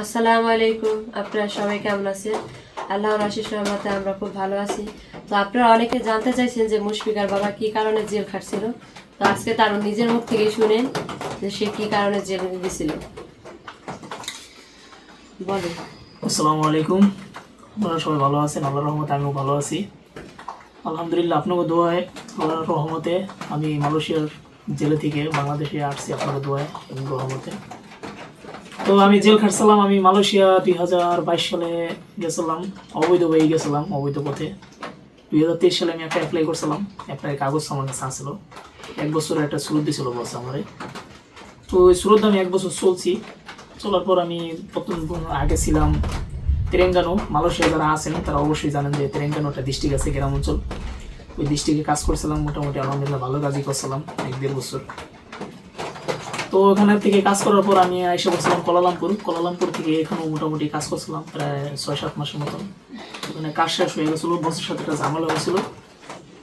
আসসালামু আলাইকুম। আপনারা সবাই কেমন আছেন? আল্লাহর আশিস রহমতে আমরা খুব ভালো আছি। তো আপনারা অনেকে জানতে চাইছেন যে মুশফিকার বাবা কি কারণে জেল খাটছিল। তো আজকে তার নিজের মুখ থেকে শুনেন যে সে কি কারণে জেল গেছিল বলেন। আসসালামু আলাইকুম। আপনারা সবাই ভালো আছেন? আল্লাহর রহমতে আমিও ভালো আছি। আলহামদুলিল্লাহ আপনাকে দোয়ায়, আল্লাহর রহমতে আমি মালয়েশিয়ার জেলে থেকে বাংলাদেশে আসছি আপনাকে দোয়ায় এবং রহমতে। তো আমি জেল খাটছিলাম, আমি মালয়েশিয়া দুই হাজার বাইশ সালে গেছিলাম, অবৈধ হয়ে গেছিলাম, অবৈধ পথে। দুই হাজার তেইশ সালে আমি একটা অ্যাপ্লাই করছিলাম অ্যাপ্লাই কাগজ আমার কাছে আসছিল এক বছর একটা সুরত দিছিল বস আমার। তো ওই সুরত আমি এক বছর চলছি। চলার পর আমি প্রথম আগে ছিলাম তেরেঙ্গানো মালয়েশিয়া যারা আছেন, তারা অবশ্যই জানেন যে তেরেঙ্গানো একটা ডিস্ট্রিক্ট আছে, গ্রাম অঞ্চল। ওই ডিস্ট্রিক্টে কাজ করছিলাম, মোটামুটি আলহামদুলিল্লাহ ভালো কাজই করছিলাম, এক দেড় বছর। তো ওখানে থেকে কাজ করার পর আমি এসে বসছিলাম কলালামপুর। কলালামপুর থেকে এখানেও মোটামুটি কাজ করছিলাম প্রায় ছয়, সাত মাসের মতন। ওখানে কাজ শেষ হয়ে গেছিল, বসের সাথে একটা ঝামেলা হয়েছিল।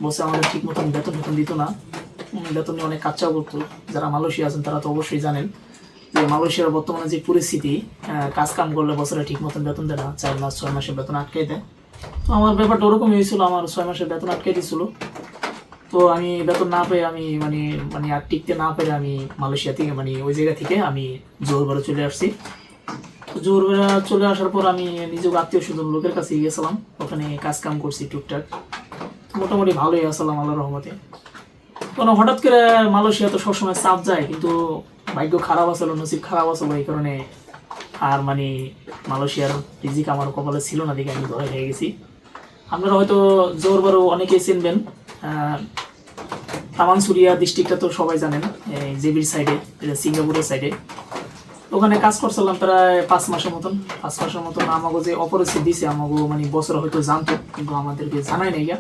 বসে আমাদের ঠিক মতন বেতন বেতন দিত না। বেতন নিয়ে অনেক কাচ্চাও করতো যারা মালয়েশিয়া আছেন তারা তো অবশ্যই জানেন যে মালয়েশিয়ার বর্তমানে যে পরিস্থিতি কাজ কাম করলে বছরে ঠিক মতন বেতন দেয় না। চার মাস, ছয় মাসের বেতন আটকে দেয়। তো আমার ব্যাপারটা ওরকমই হয়েছিল, আমার ছয় মাসের বেতন আটকে দিয়েছিল তো আমি বেতন না পেয়ে আমি মানে মানে আর টিকতে না পেরে আমি মালয়েশিয়া থেকে মানে ওই জায়গা থেকে আমি জোরবারে চলে আসছি। জোরবেলা চলে আসার পর আমি নিজের আত্মীয় স্বজন লোকের কাছে গেছিলাম ওখানে কাজ কাম করছি টুকটাক। মোটামুটি ভালোই আসলাম আল্লাহ রহমতে। কোনো হঠাৎ করে মালয়েশিয়া তো সবসময় চাপ যায়, কিন্তু ভাগ্য খারাপ আসলো, নসিব খারাপ আসলো, এই কারণে আর মানে মালয়েশিয়ার রিজিক আমার কপালে ছিল না দিকে আমি ধরে হয়ে গেছি। আপনারা হয়তো জোর বড় অনেকেই চিনবেন তামানসুরিয়া ডিস্ট্রিক্টটা তো সবাই জানেন জেবির সাইডে সিঙ্গাপুরের সাইডে ওখানে কাজ করছিলাম প্রায় পাঁচ মাসের মতন, পাঁচ মাসের মতন আমাকে যে অপরিচিত দিছে আমাকে মানে বছর হয়তো জানতো, কিন্তু আমাদেরকে জানাই নাই গা।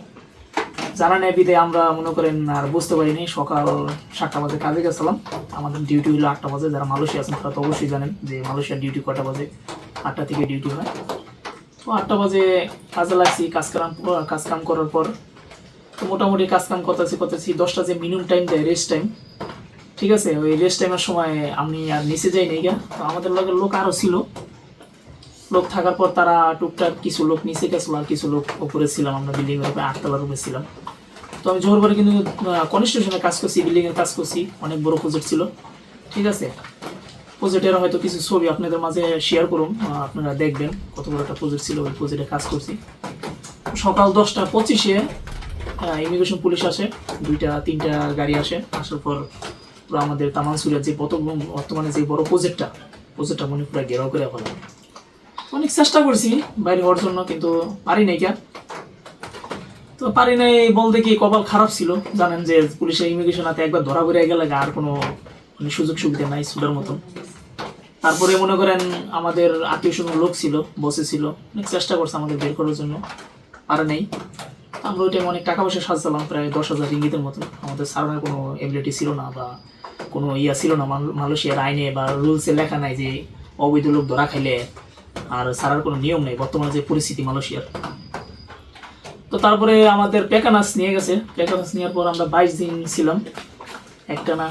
জানা নেই বিদে আমরা মনে করেন আর বুঝতে পারিনি, সকাল সাতটা বাজে কাজে গেছিলাম। আমাদের ডিউটি হলো আটটা বাজে, যারা মালয়েশিয়া আছেন তারা তো অবশ্যই জানেন যে মালয়েশিয়ার ডিউটি কটা বাজে, আটটা থেকে ডিউটি হয়। তো আটটা বাজে কাজে লাগছি কাজ কাম কাজ কাম করার পর তো মোটামুটি কাজ কাম করতেছি করতেছি। দশটা যে মিনিমাম টাইম দেয় রেস্ট টাইম ঠিক আছে? ওই রেস্ট টাইমের সময় আমি আর নিচে যাই নাই গা। তো আমাদের লোকের লোক আরও ছিল। লোক থাকার পর তারা টুকটাক কিছু লোক নিচে গেছিল আর কিছু লোক ওপরে ছিলাম আমরা বিল্ডিংয়ের উপরে, আটতলা রুমে ছিলাম। তো আমি জোর করে কিন্তু কনস্ট্রাকশনে কাজ করছি বিল্ডিং এর কাজ করছি। অনেক বড় প্রজেক্ট ছিল। ঠিক আছে? প্রজেক্টের হয়তো কিছু ছবি আপনাদের মাঝে শেয়ার করুন। আপনারা দেখবেন কত বড় একটা প্রজেক্ট ছিল, ওই প্রজেক্টে কাজ করছি। সকাল দশটা পঁচিশে ইমিগ্রেশন পুলিশ আসে, দুইটা, তিনটা গাড়ি আসে, আসার পর পুরো আমাদের তামানসুরিয়ার যে বত বর্তমানে যে বড় প্রজেক্টটা প্রজেক্টটা মনে পুরো ঘেরাও করে ফেলা অনেক চেষ্টা করছি বাইরে হওয়ার জন্য, কিন্তু পারি নাই কেন? তো পারি নাই বলতে কি কপাল খারাপ ছিল। জানেন যে পুলিশের ইমিগ্রেশন হাতে একবার ধরা পড়ে গেলে আর কোনো মানে সুযোগ সুবিধা নাই সুদের মতন। তারপরে মনে করেন আমাদের আত্মীয় স্বজন লোক ছিল বসে ছিল। অনেক চেষ্টা করছে আমাদের বের করার জন্য। পারে নেই। আমরা ওই টাইম অনেক টাকা পয়সা সাজছিলাম, প্রায় দশ হাজার রিঙ্গিতের মতন। আমাদের সারানোর কোনো এবিলিটি ছিল না বা কোনো ইয়া ছিল না। মালয়েশিয়ার আইনে বা রুলসে লেখা নাই যে অবৈধ লোক ধরা খাইলে আর সারার কোনো নিয়ম নেই, বর্তমানে যে পরিস্থিতি মালয়েশিয়ার। তো তারপরে আমাদের পেকানাস নিয়ে গেছে। পেকানাস নেওয়ার পর আমরা বাইশ দিন ছিলাম। একটা না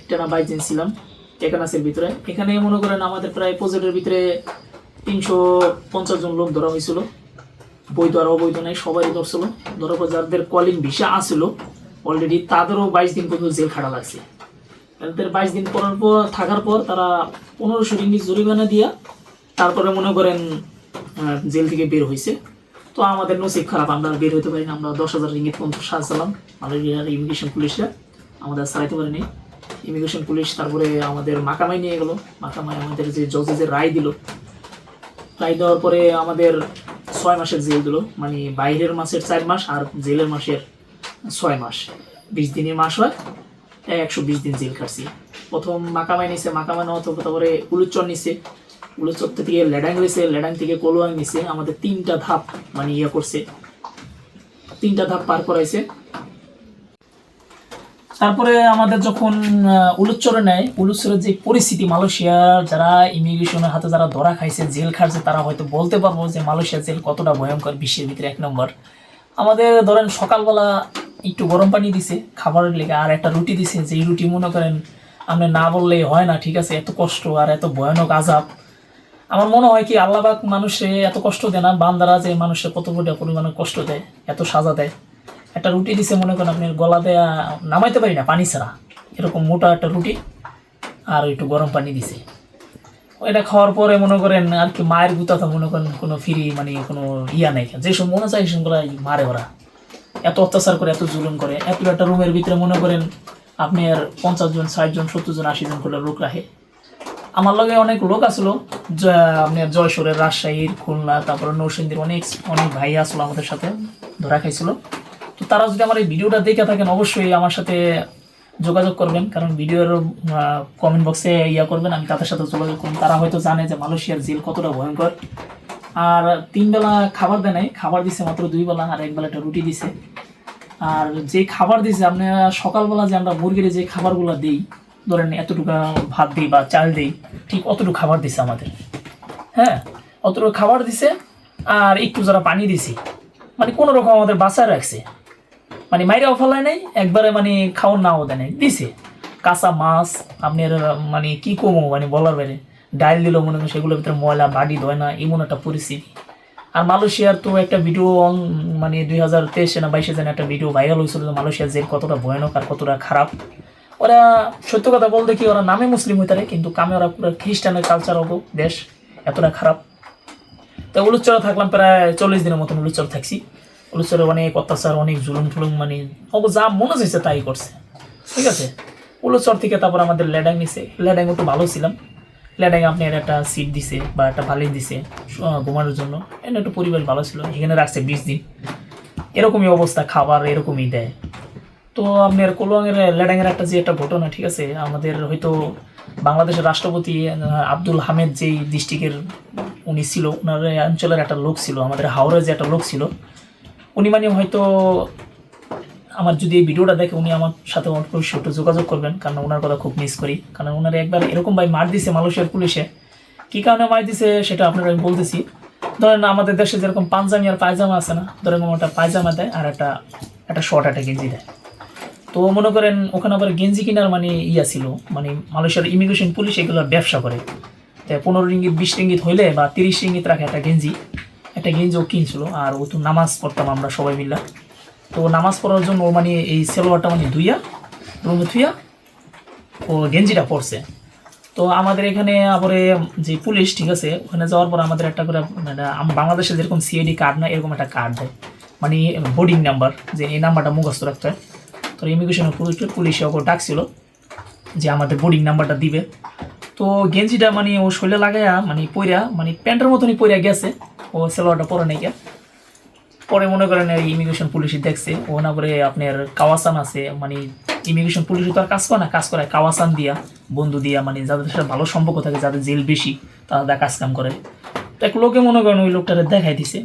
একটা না বাইশ দিন ছিলাম পেকানাসের ভিতরে। এখানে মনে করেন আমাদের প্রায় প্রজেক্টের ভিতরে তিনশো পঞ্চাশ জন লোক ধরা হয়েছিল। বৈধ আর অবৈধ নাই সবাই ধরছিল। ধরার পর যাদের কলিং ভিসা আসছিল অলরেডি তাদেরও বাইশ দিন পর্যন্ত জেল খাটা লাগছে। তাদের বাইশ দিন পরার পর, থাকার পর তারা পনেরোশো রিঙ্গিত জরিমানা দিয়া তারপরে মনে করেন জেল থেকে বের হয়েছে তো আমাদের নসিব খারাপ, আমরা বের হতে পারি না, আমরা দশ হাজার রিঙ্গিত পর্যন্ত সাজালাম মালয়েশিয়ার ইমিগ্রেশন পুলিশরা, আমাদের সারাইতে পারেনি। ইমিগ্রেশন পুলিশ তারপরে আমাদের মাকামাই নিয়ে গেলো। মাকামাই আমাদের যে জজে যে রায় দিল, রায় দেওয়ার পরে আমাদের ছয় মাসের জেল দিল। মানে বাইরের মাসের চার মাস আর জেলের মাসের ছয় মাস। বিশ দিনের মাস হয়, একশো বিশ দিন জেল খাটছি। প্রথম মাকামাই নিছে, মাকামাই নেওয়া তারপরে উলুচর নিছে। উলুচর থেকে ল্যাডাং গেছে ল্যাডাং থেকে কলুয়াং নিছে। আমাদের তিনটা ধাপ মানে ইয়ে করছে। তিনটা ধাপ পার করাইছে। তারপরে আমাদের যখন আহ, উলুচ্চরে নেয় উলুচ্চরের যে পরিস্থিতি মালয়েশিয়ার যারা ইমিগ্রেশনের হাতে যারা ধরা খাইছে জেল খাটছে তারা হয়তো বলতে পারব যে মালয়েশিয়ার জেল কতটা ভয়ঙ্কর বিশ্বের ভিতরে এক নম্বর। আমাদের ধরেন সকালবেলা একটু গরম পানি দিছে খাবারের লেগে আর একটা রুটি দিছে যেই রুটি মনে করেন আপনি না বললেই হয় না ঠিক আছে এত কষ্ট আর এত ভয়ানক আজাব আমার মনে হয় কি আল্লাহবাক মানুষে এত কষ্ট দেয় না বান্দারা যে মানুষের কত বড় পরিমাণে কষ্ট দেয় এত সাজা দেয়। একটা রুটি দিছে, মনে করেন আপনি গলা দেয়া নামাইতে পারি না, পানি ছাড়া। এরকম মোটা একটা রুটি আর একটু গরম পানি দিছে। এটা খাওয়ার পরে মনে করেন আর কি মায়ের গুতা তো মনে করেন কোনো ফ্রি মানে কোনো ইয়া নাই। যেসব মনে চাই সেগুলো মারে ওরা। এত অত্যাচার করে, এত জুলুম করে। এত একটা রুমের ভিতরে মনে করেন আপনার পঞ্চাশ জন, ষাট জন, সত্তর জন, আশি জন করে লোক রাখে। আমার লগে অনেক লোক আসলো আপনার জয়সুরের রাজশাহীর, খুলনা, তারপরে নরসিংদীর অনেক অনেক ভাই আসলো আমাদের সাথে, ধরা খাইছিল। তো তারা যদি আমার এই ভিডিওটা দেখে থাকেন, অবশ্যই আমার সাথে যোগাযোগ করবেন, কারণ ভিডিওর কমেন্ট বক্সে ইয়া করবেন, আমি তাদের সাথে যোগাযোগ করব। তারা হয়তো জানে যে মালয়েশিয়ার জেল কতটা ভয়ঙ্কর। আর তিন বেলা খাবার দেয় নাই, খাবার দিছে মাত্র দুই বেলা, আর এক বেলা একটা রুটি দিছে। আর যে খাবার দিছে আপনারা সকালবেলা যে আমরা মুরগির যে খাবারগুলো দিই, ধরেন এতটুকু ভাত দিই বা চাল দিই, ঠিক অতটুকু খাবার দিছে আমাদের। হ্যাঁ অতটুকু খাবার দিছে, আর একটু যারা পানি দিছি মানে কোনো রকম আমাদের বাঁচায় রাখছে। মানে মাইরাও ফেলায় নাই, একবারে মানে খাওয়ার নাও দেয় নাই, দিছে। কাঁচা মাছ, আপনার মানে কি কমো মানে বলার বাইরে। ডাল দিল মনে করেন সেগুলোর ভিতরে ময়লা বাড়ি ধয় না এমন একটা পরিস্থিতি। আর মালয়েশিয়ার তো একটা ভিডিও মানে দুই হাজার তেইশে না বাইশে যেন একটা ভিডিও ভাইরাল হয়েছিল যে মালয়েশিয়ার জেল কতটা ভয়ানক আর কতটা খারাপ। ওরা সত্য কথা বলতে কি, ওরা নামে মুসলিম হইতে পারে কিন্তু কামে ওরা পুরো খ্রিস্টানের কালচার হব দেশ, এতটা খারাপ। তো উলুচরে থাকলাম প্রায় চল্লিশ দিনের মতন উলুচর থাকছি। উলুচরে অনেক অত্যাচার, অনেক জুলুম টুলুম মানে অব যা মনে হয়েছে তাই করছে। ঠিক আছে? উলুচর থেকে তারপর আমাদের ল্যাডাং নিছে। লেডাং একটু ভালো ছিলাম। লেডাং আপনার একটা সিট দিছে বা একটা ভালোই দিছে ঘুমানোর জন্য। এখানে একটু পরিবেশ ভালো ছিল। এখানে রাখছে বিশ দিন। এরকমই অবস্থা, খাবার এরকমই দেয়। তো আপনার কোলোয়াঙের লেডাঙের একটা যে একটা ঘটনা, ঠিক আছে? আমাদের হয়তো বাংলাদেশের রাষ্ট্রপতি আব্দুল হামেদ যেই ডিস্ট্রিক্টের উনি ছিল ওনার অঞ্চলের একটা লোক ছিল, আমাদের হাওড়ার যে একটা লোক ছিল উনি মানে হয়তো আমার যদি এই ভিডিওটা দেখে উনি আমার সাথে অবশ্যই একটু যোগাযোগ করবেন, কারণ ওনার কথা খুব মিস করি। কারণ ওনার একবার এরকম ভাই মার দিছে মালয়েশিয়ার পুলিশে। কী কারণে মার দিছে সেটা আপনারা আমি বলতেছি। ধরেন আমাদের দেশে যেরকম পাঞ্জামি আর পায়জামা আছে না, ধরেন একটা পায়জামা দেয় আর একটা একটা শর্ট একটা গেঞ্জি দেয়। তো মনে করেন ওখানে আবার গেঞ্জি কেনার মানে ইয়া ছিল মানে মালয়েশিয়ার ইমিগ্রেশন পুলিশ এগুলোর ব্যবসা করে। তাই পনেরো রিঙ্গিত, বিশ রিঙ্গিত হইলে বা তিরিশ রিঙ্গিত রাখে একটা গেঞ্জি। একটা গেঞ্জি ও কিনছিল, আর ও তো নামাজ পড়তাম আমরা সবাই মিলে। তো নামাজ পড়ার জন্য ও মানে এই সেলোয়ারটা মানে ধুইয়া রুমে ধুইয়া ও গেঞ্জিটা পরছে। তো আমাদের এখানে আবারে যে পুলিশ, ঠিক আছে, ওখানে যাওয়ার পর আমাদের একটা করে মানে বাংলাদেশে যেরকম সিআইডি কার্ড না, এরকম একটা কার্ড দেয়। মানে বোর্ডিং নাম্বার যে এই নাম্বারটা মুখস্থ রাখতে হয়। তো ইমিগ্রেশনের পুলিশ, পুলিশে ওকে ডাকছিল যে আমাদের বোর্ডিং নাম্বারটা দিবে। তো গেঞ্জিটা মানে ও শৈলে লাগাইয়া মানে পইরা মানে প্যান্টের মতনই পইরা গেছে। ও সেলোয়ারটা পরে নাই পরে মনে করেন ইমিগ্রেশন পুলিশই দেখছে, ও না করে আপনার কাওয়াসান আছে মানে ইমিগ্রেশন পুলিশ তো আর কাজ করে না, কাজ করে কাওয়াসান দিয়া, বন্ধু দিয়া মানে যাদের সাথে ভালো সম্পর্ক থাকে, যাদের জেল বেশি, তারা কাজ কাম করে। তো এক লোকে মনে করেন ওই লোকটারে দেখাই দিছে।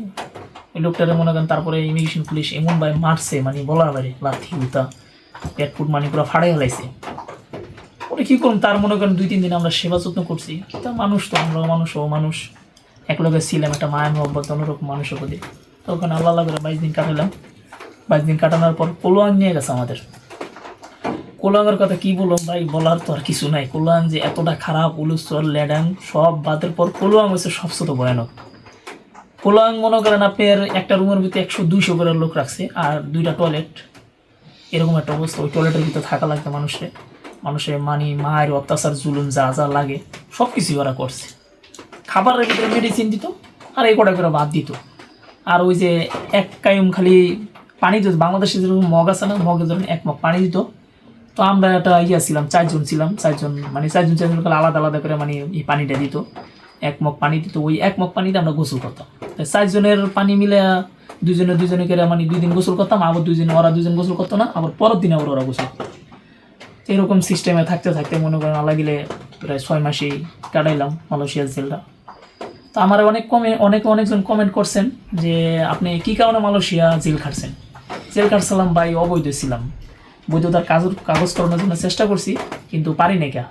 ওই লোকটারে মনে করেন তারপরে ইমিগ্রেশন পুলিশ এমন ভাই মারছে মানে বলার বাইরে লাথি, উতা, পেট ফুট মানে পুরো ফাড়াই হলাইছে ওটা কী করুন তার মনে করেন দুই তিন দিন আমরা সেবা যত্ন করছি। তা মানুষ তো, আমরা মানুষ, ও মানুষ। এক লোকের ছিলাম, একটা মায়ের মহব্বত অন্যরকম মানুষের প্রতি। তো ওখানে আল্লাহ আল্লাহ করে বাইশ দিন কাটালাম। বাইশ দিন কাটানোর পর কোলোয়াং নিয়ে গেছে আমাদের। কোলাঙ্গের কথা কি বলব ভাই? বলার তো আর কিছু নাই। কোলাং যে এতটা খারাপ উলুস্তর ল্যাডাং, সব বাদের পর কোলোয়াং হচ্ছে সবচেয়ে ভয়ানক। কোলাং মনে করেন আপনার একটা রুমের ভিতরে একশো দুইশো করে লোক রাখছে, আর দুইটা টয়লেট এরকম একটা অবস্থা। ওই টয়লেটের ভিতরে থাকা লাগতো মানুষের মানুষের মানি, মায়ের অত্যাচার, জুলুম, যা যা লাগে সব কিছুই ওরা করছে। খাবারের ভিতরে মেডিসিন দিত, আর এই কটা করে বাদ দিত। আর ওই যে এক কায়ুম খালি পানি দিত, বাংলাদেশে যেরকম মগ আছে না, মগের ধরেন এক মগ পানি দিত। তো আমরা একটা ইয়া ছিলাম, চারজন ছিলাম, চারজন মানে চারজন চারজন করে আলাদা আলাদা করে মানে এই পানিটা দিত। এক মগ পানি দিত, ওই এক মগ পানিতে আমরা গোসল করতাম। চারজনের পানি মিলে দুজনে দুজনে করে মানে দুই দিন গোসল করতাম, আবার দুজনে ওরা দুজন গোসল করতো না, আবার পরের দিন আবার ওরা গোসল করতো। এরকম সিস্টেমে থাকতে থাকতে মনে করেন আল্লাহ গেলে প্রায় ছয় মাসেই কাটাইলাম, মালয়েশিয়ার জেলটা। তো আমার অনেক কমে অনেক অনেকজন কমেন্ট করছেন যে আপনি কি কারণে মালয়েশিয়া জেল খাটছেন? জেল খাটছিলাম ভাই অবৈধ ছিলাম। বৈধতার কাগজ কাগজ করানোর জন্য চেষ্টা করছি, কিন্তু পারি নাই কা।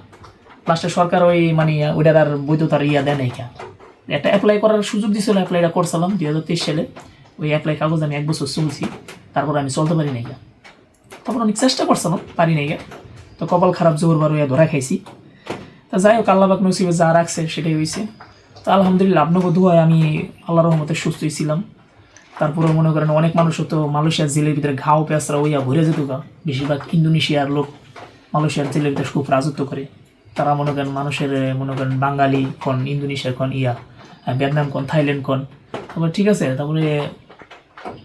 লাস্টে সরকার ওই মানে ওইটার আর বৈধতার ইয়া দেয় নাই কা। একটা অ্যাপ্লাই করার সুযোগ দিছিল অ্যাপ্লাইটা করছিলাম দুই হাজার তেইশ সালে। ওই অ্যাপ্লাই কাগজ আমি এক বছর চলছি, তারপর আমি চলতে পারি নাই কা। তখন অনেক চেষ্টা করছিলাম, পারি নাই কা। তো কপাল খারাপ জোর বার ধরা খাইছি। তা যাই হোক আল্লাহবাক নসিবে যা রাখছে সেটাই হয়েছে তো আলহামদুলিল্লাহ আপনাকে দোয়ায় আমি আল্লাহ রহমতে সুস্থই ছিলাম। তারপরে মনে করেন অনেক মানুষ তো মালয়েশিয়ার জেলের ভিতরে ঘাও পেঁচরা ওইয়া ভরে যেত গা। বেশিরভাগ ইন্দোনেশিয়ার লোক মালয়েশিয়ার জেলের ভিতরে খুব রাজত্ব করে। তারা মনে করেন মানুষের, মনে করেন বাঙালি কোন ইন্দোনেশিয়া কোন, ইয়া ভিয়েতনাম কোন, থাইল্যান্ড কোন। তারপরে ঠিক আছে, তারপরে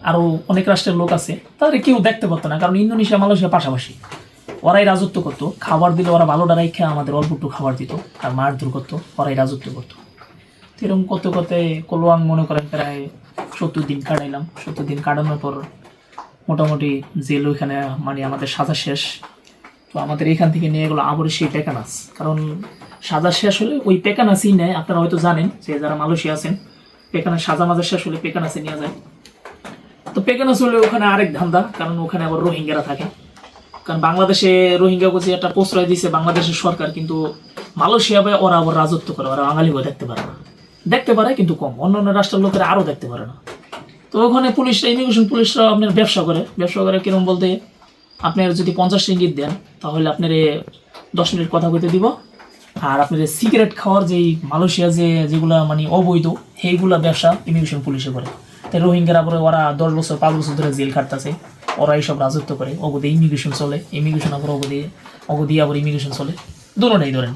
আরও অনেক রাষ্ট্রের লোক আছে, তাদের কেউ দেখতে পারতো না, কারণ ইন্দোনেশিয়া, মালয়েশিয়া পাশাপাশি। ওরাই রাজত্ব করতো, খাবার দিলে ওরা ভালো ডারাই খেয়ে আমাদের অল্প একটু খাবার দিত, আর মারধর করতো, ওরাই রাজত্ব করতো। এরকম করতে করতে কলোয়াং মনে করেন প্রায় সত্তর দিন কাটাইলাম। সত্তর দিন কাটানোর পর মোটামুটি জেল ওইখানে মানে আমাদের সাজা শেষ। তো আমাদের এখান থেকে নিয়ে গেলো আবার সেই পেকানাস কারণ সাজা শেষ হলে ওই পেকানাসই নেয়, আপনারা হয়তো জানেন যে যারা মালয়েশিয়া আছেন পেকানাস সাজা মাজা শেষ হলে পেকানাসে নিয়ে যায়। তো পেকানাস হলে ওখানে আরেক ধান্দা, কারণ ওখানে আবার রোহিঙ্গারা থাকে। কারণ বাংলাদেশে রোহিঙ্গা বলছে একটা প্রশ্রয় দিয়েছে বাংলাদেশের সরকার, কিন্তু মালয়েশিয়াবে ওরা আবার রাজত্ব করে, ওরা বাঙালি দেখতে পারে না। দেখতে পারে কিন্তু কম। অন্য অন্য রাষ্ট্রের লোকেরা আরও দেখতে পারে না। তো ওখানে পুলিশ ইমিগ্রেশন পুলিশরা আপনার ব্যবসা করে। ব্যবসা করে কিরম বলতে, আপনার যদি পঞ্চাশ রিঙ্গিত দেন, তাহলে আপনার দশ মিনিট কথা কইতে দিব। আর আপনার সিগারেট খাওয়ার যেই মালয়েশিয়া যে, যেগুলা মানে অবৈধ, সেইগুলা ব্যবসা ইমিগ্রেশন পুলিশে করে। তাই রোহিঙ্গারা পরে ওরা দশ বছর, পাঁচ বছর ধরে জেল খাটতেছে। ওরা এইসব রাজত্ব করে। অগদে ইমিগ্রেশন চলে ইমিগ্রেশন আবার অগদে, অগদি আবার ইমিগ্রেশন চলে। দুটোটাই ধরেন।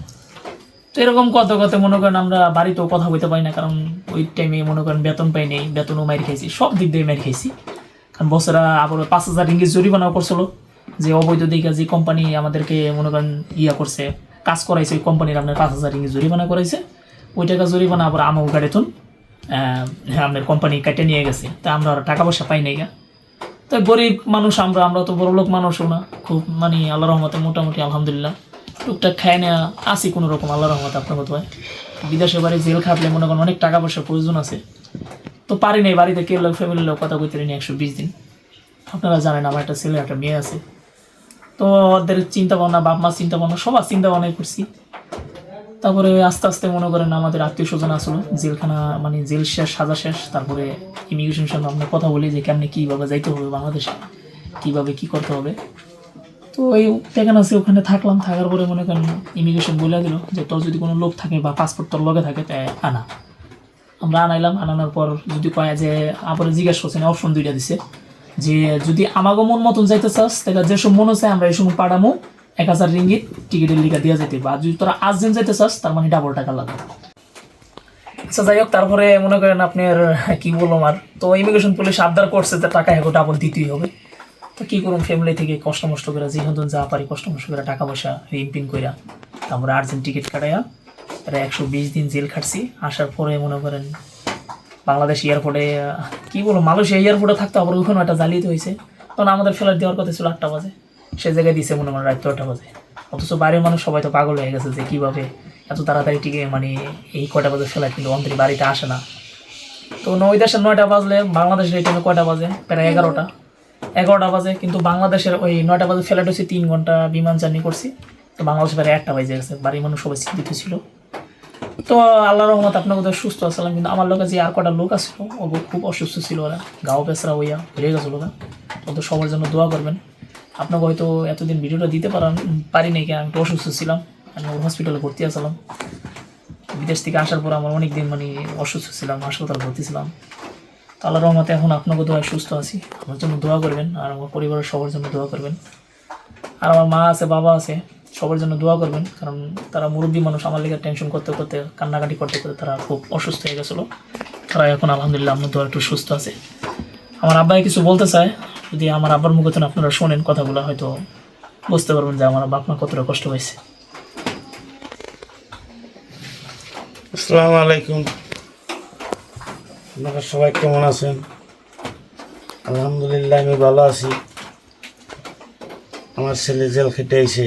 তো এরকম কত কত, মনে করেন আমরা বাড়িতেও কথা বলতে পারি না, কারণ ওই টাইমে মনে করেন বেতন পাই নেই, বেতনও মার খাইছি, সব দিক দিয়ে মার খাইছি। কারণ বছরা আবার পাঁচ হাজার রিঙ্গিত জরিমানাও করছিল, যে অবৈধ দিকে যে কোম্পানি আমাদেরকে মনে করেন ইয়া করছে, কাজ করাইছে, ওই কোম্পানির আপনার পাঁচ হাজার রিঙ্গিত জরিমানা করাইছে, ওই টাকা জরিমানা আবার আমাও হ্যাঁ আপনার কোম্পানি কেটে নিয়ে গেছে, তা আমরা আর টাকা পয়সা পাই নাই গা। তো গরিব মানুষ আমরা আমরা তো বড় লোক মানুষও না, খুব মানে আল্লাহ রহমতে মোটামুটি আলহামদুলিল্লাহ। টুকটাক খায় নেওয়া আসি কোনো রকম আল্লাহ রহমত আপনার মতো হয়। বিদেশে বাড়ি জেল খাটলে মনে করেন অনেক টাকা পয়সার প্রয়োজন আছে। তো পারি নাই বাড়িতে কেউ লোক ফ্যামিলির লোক কথা কইতে নিয়ে একশো বিশ দিন। আপনারা জানেন আমার একটা ছেলে, একটা মেয়ে আছে। তো ওদের চিন্তা ভাবনা বাপ মা চিন্তা ভাবনা সবার চিন্তা ভাবনাই করছি। তারপরে আস্তে আস্তে মনে করেন আমাদের আত্মীয় স্বজন আসলো জেলখানা মানে জেল শেষ, সাজা শেষ। তারপরে ইমিগ্রেশন সঙ্গে আমরা কথা বলি যে কেমনি কীভাবে যাইতে হবে বাংলাদেশে, কীভাবে কী করতে হবে। তো এই সেখানে আছে ওখানে থাকলাম, থাকার পরে মনে করেন ইমিগ্রেশন বলে দিল যে তোর যদি কোনো লোক থাকে বা পাসপোর্ট তোর লগে থাকে তাই আনা। আমরা আনাইলাম, আনানোর পর যদি কয় যে আবার জিজ্ঞাসা করছেন অপশন দুইটা দিছে। যে যদি আমাকে মন মতন যাইতে চাস, তাহলে যেসব মন আছে আমরা এই সময় পাঠামো, এক হাজার রিঙ্গিত টিকিটের লিখা দেওয়া যেতে বা যদি তোরা দিন যাইতে চাস, তার মানে ডাবল টাকা লাগবে আচ্ছা যাই হোক, তারপরে মনে করেন আপনার, কি বললাম আর, তো ইমিগ্রেশন পুলিশ আবদার করছে যে টাকা এখন ডাবল দিতেই হবে। তো কী করুন ফ্যামিলি থেকে কষ্ট মষ্ট করে যেহেতু যা পারি, কষ্ট মষ্ট করে টাকা পয়সা ঋণ পিন কইরা তারপরে আর্জেন্ট টিকিট কাটাইয়া এটা একশো বিশ দিন জেল খাটছি। আসার পরে মনে করেন বাংলাদেশ এয়ারপোর্টে কী বলব, মালয়েশিয়া এয়ারপোর্টে থাকতে আবার ওখানে একটা জালিয়াতি হয়েছে তখন আমাদের ফ্লাইট দেওয়ার কথা ছিল আটটা বাজে। সে জায়গায় দিছে মনে হয় রাত আটটা বাজে। অথচ বাইরের মানুষ সবাই তো পাগল হয়ে গেছে যে কীভাবে এত তাড়াতাড়ি টিকে মানে এই কয়টা বাজে ফ্লাইট কিন্তু অন্তরি বাড়িতে আসে না। তো ওই দেশের নয়টা বাজলে বাংলাদেশের টাইমে কয়টা বাজে? প্রায় এগারোটা। এগারোটা বাজে, কিন্তু বাংলাদেশের ওই নয়টা বাজে ফ্লাইট হচ্ছে তিন ঘণ্টা বিমান জার্নি করছি। তো বাংলাদেশে প্রায় একটা বাজে গেছে, বাড়ির মানুষ সবাই চিন্তিত ছিল। তো আল্লাহ রহমত আপনার কোথাও সুস্থ আসলাম কিন্তু আমার লোকে যে আর কটা লোক আসলো ও খুব অসুস্থ ছিল ওরা। গাও পেসরা হইয়া বেড়ে গেছিল ওরা তো সবার জন্য দোয়া করবেন। আপনাকে হয়তো এতদিন ভিডিওটা দিতে পারান পারি নাই কেন আমি একটু অসুস্থ ছিলাম। আমি হসপিটালে ভর্তি আসলাম বিদেশ থেকে আসার পর আমার অনেক দিন মানে অসুস্থ ছিলাম, হাসপাতালে ভর্তি ছিলাম। আল্লাহ রহমতে এখন আপনাকে দোয়া সুস্থ আছি। আমার জন্য দোয়া করবেন আর আমার পরিবারের সবার জন্য দোয়া করবেন। আর আমার মা আছে, বাবা আছে, সবার জন্য দোয়া করবেন। কারণ তারা মুরব্বী মানুষ, আমার লেগে টেনশন করতে করতে, কান্নাকাটি করতে করতে তারা খুব অসুস্থ হয়ে গেছিল। তারা এখন আলহামদুলিল্লাহ আপনার দোয়া একটু সুস্থ আছে। আমার আব্বাই কিছু বলতে চায়, যদি আমার আব্বার মুখে আপনারা শোনেন কথাগুলো, হয়তো বুঝতে পারবেন যে আমার বাপ মা কতটা কষ্ট হয়েছে আসসালামু আলাইকুম। আপনারা সবাই কেমন আছেন? আলহামদুলিল্লাহ, আমি ভালো আছি। আমার ছেলে জেল খেটে আইছে,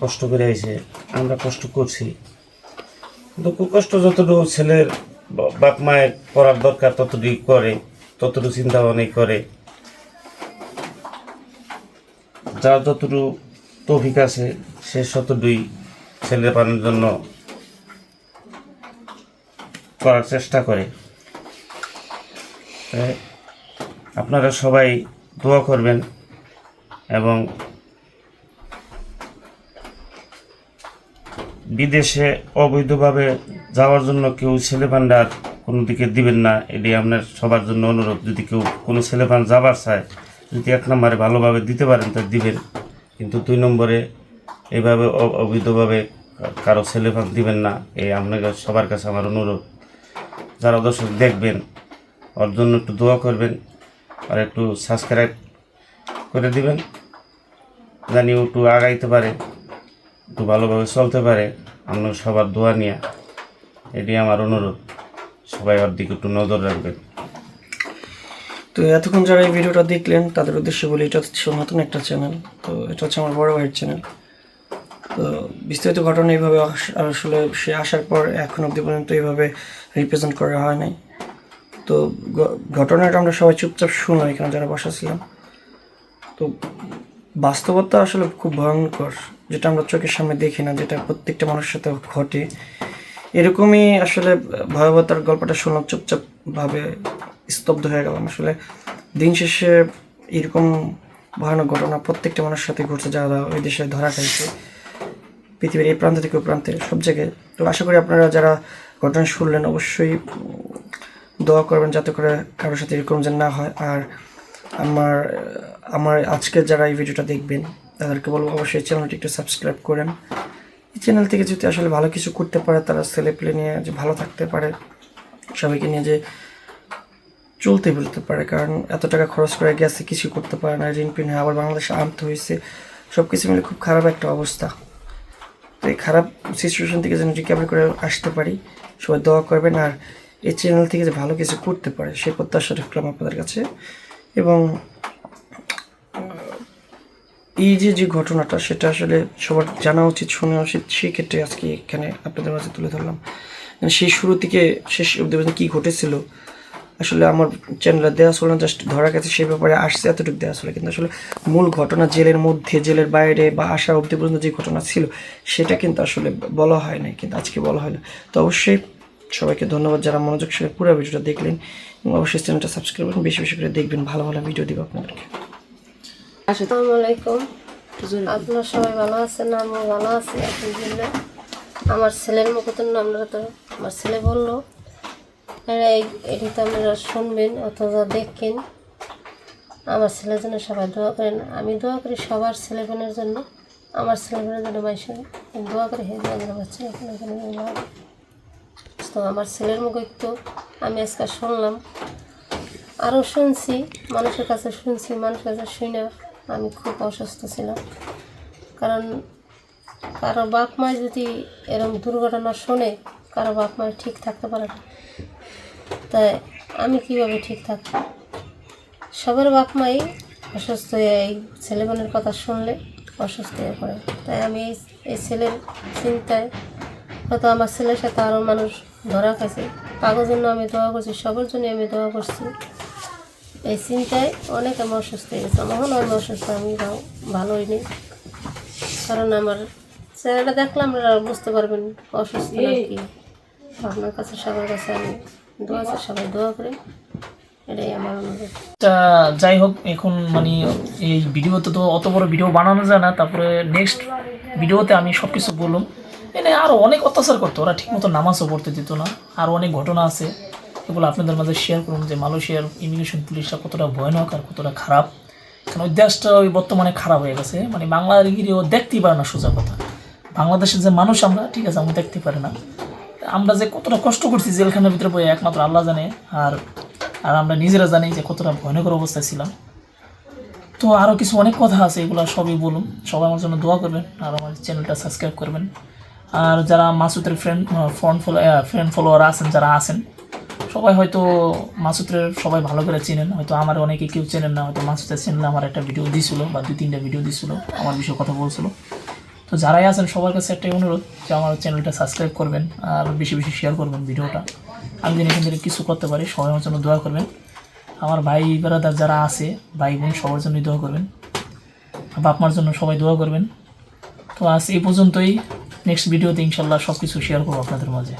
কষ্ট করে আইছে, আমরা কষ্ট করছি। দুঃখ কষ্ট যতটুকু ছেলের বাপ মায়ের করার দরকার ততটুকু করে, ততটুকু চিন্তা ভাবনা করে। যার যতটুকু তৌফিক আছে, সে ততটুকুই ছেলে পানোর জন্য করার চেষ্টা করে। আপনারা সবাই দোয়া করবেন এবং বিদেশে অবৈধভাবে যাওয়ার জন্য কেউ ছেলেপান্ডার কোনো দিকে দিবেন না এটি আপনার সবার জন্য অনুরোধ। যদি কেউ কোনো ছেলেপান যাবার চায়, যদি এক নম্বরে ভালোভাবে দিতে পারেন, তা দিবেন। কিন্তু দুই নম্বরে এইভাবে অ- অবৈধভাবে কারও ছেলেপান দিবেন না, এই আপনাকে সবার কাছে আমার অনুরোধ। যারা দর্শক দেখবেন ওর জন্য একটু দোয়া করবেন আর একটু সাবস্ক্রাইব করে দিবেন। জানি ও একটু আগাইতে পারে, একটু ভালোভাবে চলতে পারে। আমরা সবার দোয়া নিয়ে এটি আমার অনুরোধ। সবাই ওর দিকে একটু নজর রাখবেন। তো এতক্ষণ যারা এই ভিডিওটা দেখলেন, তাদের উদ্দেশ্যে বলি, এটা হচ্ছে নতুন একটা চ্যানেল তো এটা হচ্ছে আমার বড় ভাইয়ের চ্যানেল তো বিস্তারিত ঘটনা এইভাবে আস- আসলে সে আসার পর এখন অবধি পর্যন্ত এইভাবে রিপ্রেজেন্ট করা হয় নাই। তো ঘটনাটা আমরা সবাই চুপচাপ শুনলাম, এখানে যারা বসা ছিলাম। তো বাস্তবতা আসলে খুব ভয়ঙ্কর, যেটা আমরা চোখের সামনে দেখি না, যেটা প্রত্যেকটা মানুষের সাথে ঘটে। এরকমই আসলে ভয়াবহতার গল্পটা শুনলাম, চুপচাপ ভাবে স্তব্ধ হয়ে গেলাম। আসলে দিন শেষে এরকম ভয়ানক ঘটনা প্রত্যেকটা মানুষের সাথে ঘটছে যারা ওই দেশে ধরা খাইছে পৃথিবীর এই প্রান্ত থেকে ওই প্রান্তে, সব জায়গায়। তো আশা করি আপনারা যারা ঘটনা শুনলেন, অবশ্যই দোয়া করবেন যাতে করে কারোর সাথে এরকম যেন না হয়। আর আমার আমার আজকে যারা এই ভিডিওটা দেখবেন, তাদেরকে বলব অবশ্যই চ্যানেলটি একটু সাবস্ক্রাইব করেন। এই চ্যানেল থেকে যদি আসলে ভালো কিছু করতে পারে, তারা ছেলে পেলে নিয়ে যে ভালো থাকতে পারে, সবাইকে নিয়ে যে চলতে বলতে পারে। কারণ এত টাকা খরচ করে গেছে, কিছু করতে পারে না, ঋণ পিন আবার বাংলাদেশে আনতে হয়েছে। সব কিছু মিলে খুব খারাপ একটা অবস্থা। তো এই খারাপ সিচুয়েশন থেকে যেন রিকভারি করে আসতে পারি, সবাই দোয়া করবেন। আর এই চ্যানেল থেকে যে ভালো কিছু করতে পারে, সেই প্রত্যাশা রাখলাম আপনাদের কাছে। এবং এই যে যে ঘটনাটা, সেটা আসলে সবার জানা উচিত, শোনা উচিত, সেই ক্ষেত্রে আজকে এখানে আপনাদের মাঝে তুলে ধরলাম। মানে সেই শুরু থেকে শেষ পর্যন্ত কী ঘটেছিল, আসলে আমার চ্যানেলে দেওয়া ছিল না জাস্ট ধরা গেছে, সেই ব্যাপারে আসছে, এতটুকু দেওয়া ছিল। কিন্তু আসলে মূল ঘটনা জেলের মধ্যে, জেলের বাইরে বা আসা অব্দি পর্যন্ত যে ঘটনা ছিল, সেটা কিন্তু আসলে বলা হয় নাই, কিন্তু আজকে বলা হয় না তো অবশ্যই সবাইকে ধন্যবাদ যারা মনোযোগ সঙ্গে পুরো ভিডিওটা দেখলেন এবং অবশ্যই চ্যানেলটা সাবস্ক্রাইব করুন বেশি বেশি করে দেখবেন ভালো ভালো ভিডিও দিব আপনাদেরকে। আসসালামু আলাইকুম। আপনারা সবাই ভালো আছেন? আমিও ভালো আছি আলহামদুলিল্লাহ। আমার ছেলের মুখে তো আপনারা তো আমার ছেলে বলল এই এটি তো আপনারা শুনবেন অথবা দেখেন। আমার ছেলের জন্য সবাই দোয়া করেন। আমি দোয়া করি সবার ছেলেমেয়ের জন্য। আমার ছেলেমেয়ের জন্য মানুষের দোয়া করি। হে দোয়া করে আমার ছেলে তো আমার ছেলের মুখে একটু আমি আজকে শুনলাম। আরও শুনছি, মানুষের কাছে শুনছি, মানুষের কাছে শুনে আমি খুব অসুস্থ ছিলাম। কারণ কারও বাপ মা যদি এরকম দুর্ঘটনা শোনে, কারও বাপ মা ঠিক থাকতে পারে না। তাই আমি কীভাবে ঠিক থাকব? সবার বাপ মাই অসুস্থ হয়ে এই ছেলে ছেলেমেয়ের কথা শুনলে অসুস্থ হয়ে পড়ে। তাই আমি এই ছেলের চিন্তায় হয়তো আমার ছেলের সাথে আরও মানুষ ধরা খাইছে। কাগজ জন্য আমি দোয়া করছি সবার জন্য আমি দোয়া করছি। এই চিন্তায় অনেক আমি অসুস্থ হয়ে গেছে। আমার আমি অসুস্থ আমি ভালো- হইনি। কারণ আমার চেহারাটা দেখলে আপনারা বুঝতে পারবেন অসুস্থ কি। আপনার কাছে সবার কাছে আমি দোয়া আছে সবাই দোয়া করে এটাই আমার অনুরোধ। যাই হোক এখন মানে এই ভিডিওতে তো অত বড় ভিডিও বানানো যায় না। তারপরে নেক্সট ভিডিওতে আমি সব কিছু বললাম এনে আরও অনেক অত্যাচার করতো। ওরা ঠিকমতো নামাজও পড়তে দিত না। আরও অনেক ঘটনা আছে। এগুলো আপনাদের মাঝে শেয়ার করুন যে মালয়েশিয়ার ইমিগ্রেশন পুলিশরা কতটা ভয়ানক আর কতটা খারাপ। কারণ ওই দেশটা ওই বর্তমানে খারাপ হয়ে গেছে। মানে বাংলার গিরিও দেখতেই পারে না সোজা কথা। বাংলাদেশের যে মানুষ আমরা, ঠিক আছে, আমরা দেখতে পারি না। আমরা যে কতটা কষ্ট করছি জেলখানার ভিতরে বই একমাত্র আল্লাহ জানে। আর আর আমরা নিজেরা জানি যে কতটা ভয়ঙ্কর অবস্থায় ছিলাম। তো আরও কিছু অনেক কথা আছে, এগুলো সবই বলুন। সবাই আমার জন্য দোয়া করবেন। আর আমার চ্যানেলটা সাবস্ক্রাইব করবেন। আর যারা মাসুদের friend friend follow friend follower আছেন, যারা আছেন, সবাই হয়তো মাসুদের সবাই ভালো করে চেনেন। হয়তো আমার অনেকে কেউ চেনেন না, হয়তো মাসুদের চ্যানেলে আমার একটা ভিডিও দিয়েছিল বা দুই, তিনটা ভিডিও দিয়েছিল আমার বিষয়ে কথা বলছিল। তো যারাই আছেন, সবার কাছে একটাই অনুরোধ যে আমার চ্যানেলটা সাবস্ক্রাইব করবেন আর বেশি বেশি শেয়ার করবেন ভিডিওটা আমি যেন এখান থেকে কিছু করতে পারি, সবাই আমার জন্য দোয়া করবেন। আমার ভাই বেড়াদার যারা আছে, ভাই, বোন, সবার জন্যই দোয়া করবেন। বাপ মার জন্য সবাই দোয়া করবেন। তো আজ এই পর্যন্তই। নেক্সট ভিডিওতে ইনশাল্লাহ সব কিছু শেয়ার করব আপনাদের মাঝে।